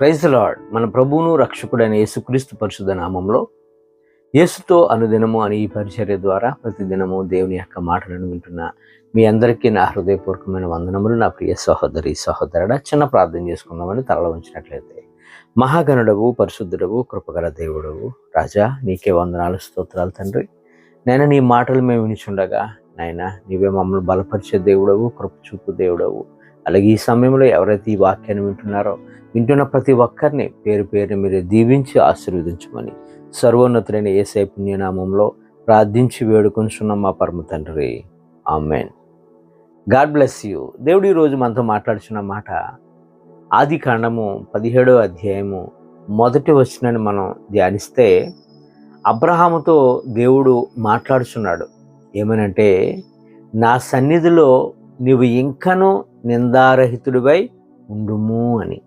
Praise lord. మన ప్రభువును రక్షకుడైన యేసుక్రీస్తు పరిశుద్ధ నామంలో యేసుతో అనుదినము అని ఈ పరిచర్య ద్వారా ప్రతిదినము దేవుని యొక్క మాటలను వింటున్న మీ అందరికీ నా హృదయపూర్వకమైన వందనములు. నా ప్రియ సహోదరి సహోదరుడ చిన్న ప్రార్థన చేసుకుందామని తరల ఉంచినట్లయితే. మహాగణుడవు పరిశుద్ధుడవు కృపగల దేవుడవు. రాజా నీకే వందనాలు స్తోత్రాలు తండ్రి. నేను నీ మాటలు మేము వినిచుండగా నాయన నీవే మమ్మల్ని బలపరిచే దేవుడవు కృప చూపు దేవుడవు. అలాగే ఈ సమయంలో ఎవరైతే ఈ వాక్యాన్ని వింటున్నారో వింటున్న ప్రతి ఒక్కరిని పేరు పేరుని మీరు దీవించి ఆశీర్వదించమని సర్వోన్నతులైన ఏసై పుణ్యనామంలో ప్రార్థించి వేడుకొంచున్నాం మా పరమ తండ్రి. ఆమెన్. God bless you. దేవుడు ఈరోజు మనతో మాట్లాడుచున్న మాట ఆది కాండము పదిహేడో అధ్యాయము మొదటి వచ్చినని మనం ధ్యానిస్తే అబ్రహాముతో దేవుడు మాట్లాడుచున్నాడు. ఏమనంటే నా సన్నిధిలో నీవు ఇంకనూ నిందారహితుడివై ఉండుము అని.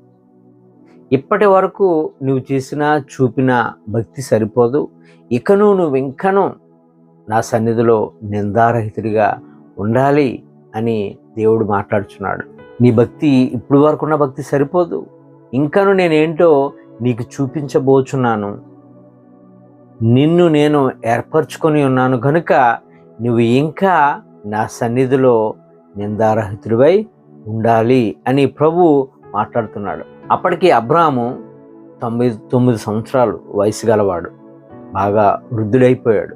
ఇప్పటి వరకు నువ్వు చేసిన చూపిన భక్తి సరిపోదు. ఇకను నువ్వు ఇంకను నా సన్నిధిలో నిందారహితుడిగా ఉండాలి అని దేవుడు మాట్లాడుచున్నాడు. నీ భక్తి ఇప్పుడు వరకు ఉన్న భక్తి సరిపోదు. ఇంకను నేనేంటో నీకు చూపించబోచున్నాను. నిన్ను నేను ఏర్పరచుకొని ఉన్నాను. కనుక నువ్వు ఇంకా నా సన్నిధిలో నిందారహితుడివై ఉండాలి అని ప్రభు మాట్లాడుతున్నాడు. అప్పటికి అబ్రాము తొమ్మిది తొమ్మిది సంవత్సరాలు వయసు గలవాడు. బాగా వృద్ధుడైపోయాడు.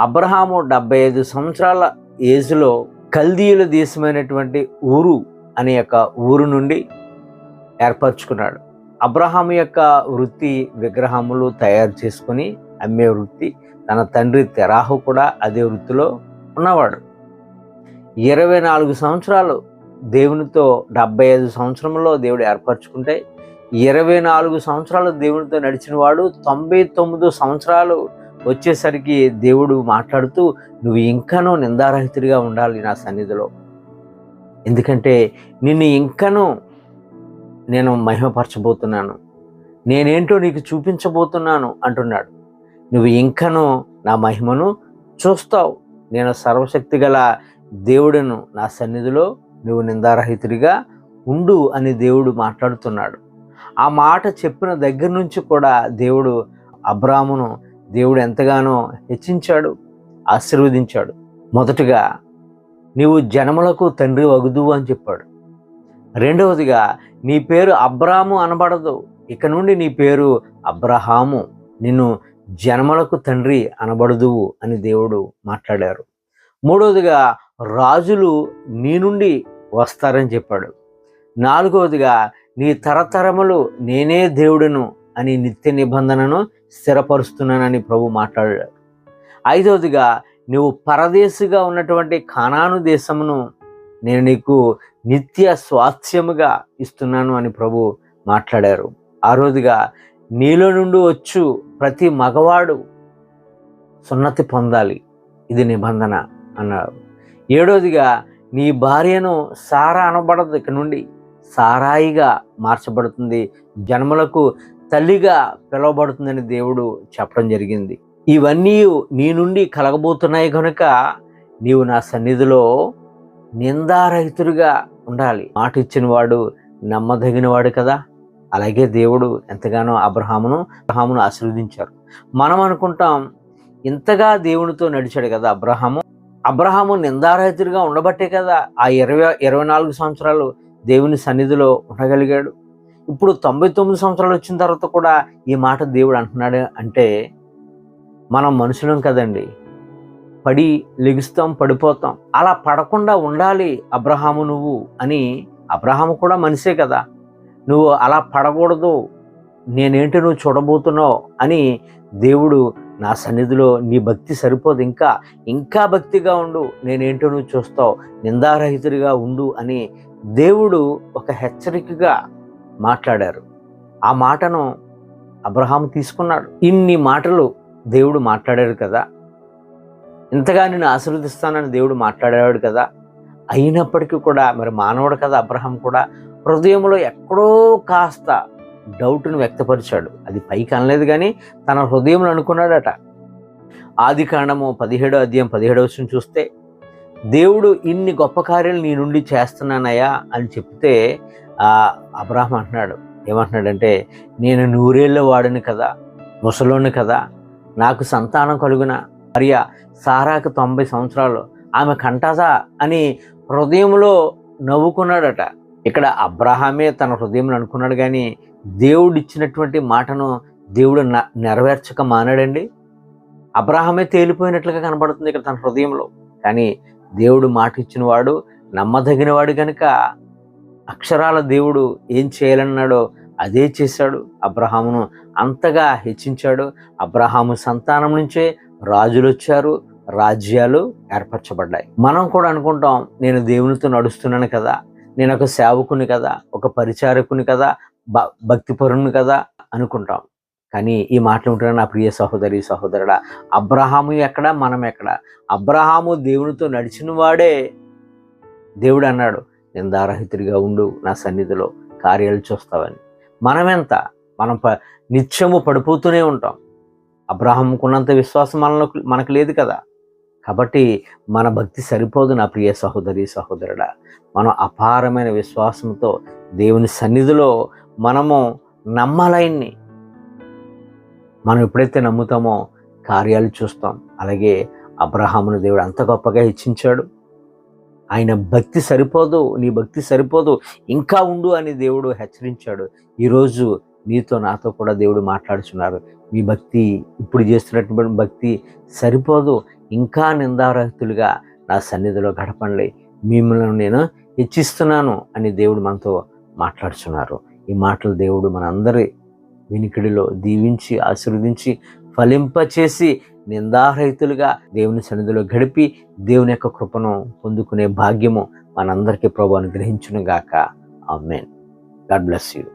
అబ్రహాము డెబ్బై ఐదు సంవత్సరాల ఏజ్లో కల్దీయుల దేశమైనటువంటి ఊరు అనే యొక్క ఊరు నుండి ఏర్పరచుకున్నాడు. అబ్రహాము యొక్క వృత్తి విగ్రహములు తయారు చేసుకొని అమ్మే వృత్తి. తన తండ్రి తెరాహు కూడా అదే వృత్తిలో ఉన్నవాడు. ఇరవై నాలుగు సంవత్సరాలు దేవునితో డెబ్బై ఐదు సంవత్సరంలో దేవుడు ఏర్పరచుకుంటే ఇరవై నాలుగు సంవత్సరాలు దేవునితో నడిచిన వాడు తొంభై తొమ్మిది సంవత్సరాలు వచ్చేసరికి దేవుడు మాట్లాడుతూ నువ్వు ఇంకనూ నిందారహితుడిగా ఉండాలి నా సన్నిధిలో. ఎందుకంటే నిన్ను ఇంకనూ నేను మహిమపరచబోతున్నాను. నేనేంటో నీకు చూపించబోతున్నాను అంటున్నాడు. నువ్వు ఇంకనూ నా మహిమను చూస్తావు. నేను సర్వశక్తి గల దేవుడును. నా సన్నిధిలో నువ్వు నిందారహితుడిగా ఉండు అని దేవుడు మాట్లాడుతున్నాడు. ఆ మాట చెప్పిన దగ్గర నుంచి కూడా దేవుడు అబ్రామును దేవుడు ఎంతగానో హెచ్చించాడు ఆశీర్వదించాడు. మొదటగా నీవు జనములకు తండ్రి వగుదు అని చెప్పాడు. రెండవదిగా నీ పేరు అబ్రాము అనబడదు. ఇక నుండి నీ పేరు అబ్రహాము. నిన్ను జన్మలకు తండ్రి అనబడదువు అని దేవుడు మాట్లాడారు. మూడవదిగా రాజులు నీ నుండి వస్తారని చెప్పాడు. నాలుగవదిగా నీ తరతరములు నేనే దేవుడును అని నిత్య నిబంధనను స్థిరపరుస్తున్నానని ప్రభు మాట్లాడాడు. ఐదవదిగా నువ్వు పరదేశిగా ఉన్నటువంటి ఖానాను దేశమును నేను నీకు నిత్య స్వాస్థ్యముగా ఇస్తున్నాను అని ప్రభు మాట్లాడారు. ఆ రోజుగా నీలో నుండి వచ్చు ప్రతి మగవాడు సున్నతి పొందాలి. ఇది నిబంధన అన్నారు. ఏడోదిగా నీ భార్యను సారా అనబడదు. ఇక నుండి సారాయిగా మార్చబడుతుంది. జన్మలకు తల్లిగా పిలువబడుతుందని దేవుడు చెప్పడం జరిగింది. ఇవన్నీ నీ నుండి కలగబోతున్నాయి కనుక నీవు నా సన్నిధిలో నిందారహితుడిగా ఉండాలి. మాట ఇచ్చిన వాడు నమ్మదగిన వాడు కదా. అలాగే దేవుడు ఎంతగానో అబ్రహామును అబ్రహామును ఆశీర్వదించారు. మనం అనుకుంటాం ఇంతగా దేవునితో నడిచాడు కదా అబ్రహాము. అబ్రహాము నిందారహితుడిగా ఉండబట్టే కదా ఆ ఇరవై ఇరవై నాలుగు సంవత్సరాలు దేవుని సన్నిధిలో ఉండగలిగాడు. ఇప్పుడు తొంభై తొమ్మిది సంవత్సరాలు వచ్చిన తర్వాత కూడా ఈ మాట దేవుడు అంటున్నాడు అంటే మనం మనుషులం కదండి. పడి లెగుస్తాం పడిపోతాం. అలా పడకుండా ఉండాలి అబ్రహాము నువ్వు అని అబ్రహాము కూడా మనిషే కదా. నువ్వు అలా పడకూడదు. నేనేంటి నువ్వు చూడబోతున్నావు అని దేవుడు నా సన్నిధిలో నీ భక్తి సరిపోదు. ఇంకా ఇంకా భక్తిగా ఉండు. నేనేంటో నువ్వు చూస్తావు? నిందారహితుడిగా ఉండు అని దేవుడు ఒక హెచ్చరికగా మాట్లాడారు. ఆ మాటను అబ్రహాం తీసుకున్నాడు. ఇన్ని మాటలు దేవుడు మాట్లాడారు కదా. ఇంతగా నేను ఆశీర్వదిస్తానని దేవుడు మాట్లాడేవాడు కదా. అయినప్పటికీ కూడా మరి మానవుడు కదా అబ్రహాం కూడా. హృదయంలో ఎక్కడో కాస్త డౌట్ను వ్యక్తపరిచాడు. అది పైకి అనలేదు కానీ తన హృదయంలో అనుకున్నాడట. ఆది కాండము పదిహేడో అధ్యాయం పదిహేడో చూస్తే దేవుడు ఇన్ని గొప్ప కార్యాలు నీ నుండి చేస్తున్నానయ్యా అని చెప్తే అబ్రాహం అంటున్నాడు. ఏమంటున్నాడంటే నేను నూరేళ్ళ వాడిని కదా ముసలోని కదా నాకు సంతానం కలుగున మరియ సారాకు తొంభై సంవత్సరాలు ఆమె కంటదా అని హృదయంలో నవ్వుకున్నాడట. ఇక్కడ అబ్రహామే తన హృదయంలో అనుకున్నాడు కానీ దేవుడు ఇచ్చినటువంటి మాటను దేవుడు న- నెరవేర్చక మానాడండి. అబ్రహామే తేలిపోయినట్లుగా కనబడుతుంది ఇక్కడ తన హృదయంలో. కానీ దేవుడు మాట ఇచ్చినవాడు నమ్మదగినవాడు కనుక అక్షరాల దేవుడు ఏం చేయాలన్నాడో అదే చేశాడు. అబ్రహామును అంతగా హెచ్చించాడు. అబ్రహాము సంతానం నుంచే రాజులు వచ్చారు రాజ్యాలు ఏర్పరచబడ్డాయి. మనం కూడా అనుకుంటాం నేను దేవునితో నడుస్తున్నాను కదా. నేను ఒక సేవకుని కదా ఒక పరిచారకుని కదా భ భక్తిపరుని కదా అనుకుంటాం. కానీ ఈ మాటలు ఉంటున్న నా ప్రియ సహోదరి సహోదరుడా అబ్రహాము ఎక్కడ మనం ఎక్కడ? అబ్రహాము దేవునితో నడిచిన వాడే దేవుడు అన్నాడు నిందారహితుడిగా ఉండు నా సన్నిధిలో కార్యాలు చూస్తావని. మనమెంత? మనం ప నిత్యము పడిపోతూనే ఉంటాం. అబ్రహాంకున్నంత విశ్వాసం మనలో మనకు లేదు కదా. కాబట్టి మన భక్తి సరిపోదు నా ప్రియ సహోదరి సహోదరుడా. మనం అపారమైన విశ్వాసంతో దేవుని సన్నిధిలో మనము నమ్మాలయన్ని మనం ఎప్పుడైతే నమ్ముతామో కార్యాలు చూస్తాం. అలాగే అబ్రహామును దేవుడు అంత గొప్పగా హెచ్చించాడు. ఆయన భక్తి సరిపోదు నీ భక్తి సరిపోదు ఇంకా ఉండు అని దేవుడు హెచ్చరించాడు. ఈరోజు నీతో నాతో కూడా దేవుడు మాట్లాడుచున్నారు. మీ భక్తి ఇప్పుడు చేస్తున్నటువంటి భక్తి సరిపోదు ఇంకా నిందారహితులుగా నా సన్నిధిలో గడపండి. మిమ్మల్ని నేను హెచ్చిస్తున్నాను అని దేవుడు మనతో మాట్లాడుచున్నారు. ఈ మాటలు దేవుడు మనందరి వినికిడిలో దీవించి ఆశీర్వదించి ఫలింపచేసి నిందారహితులుగా దేవుని సన్నిధిలో గడిపి దేవుని యొక్క కృపను పొందుకునే భాగ్యము మనందరికీ ప్రభు అనుగ్రహించునుగాక. ఆమెన్. God bless you.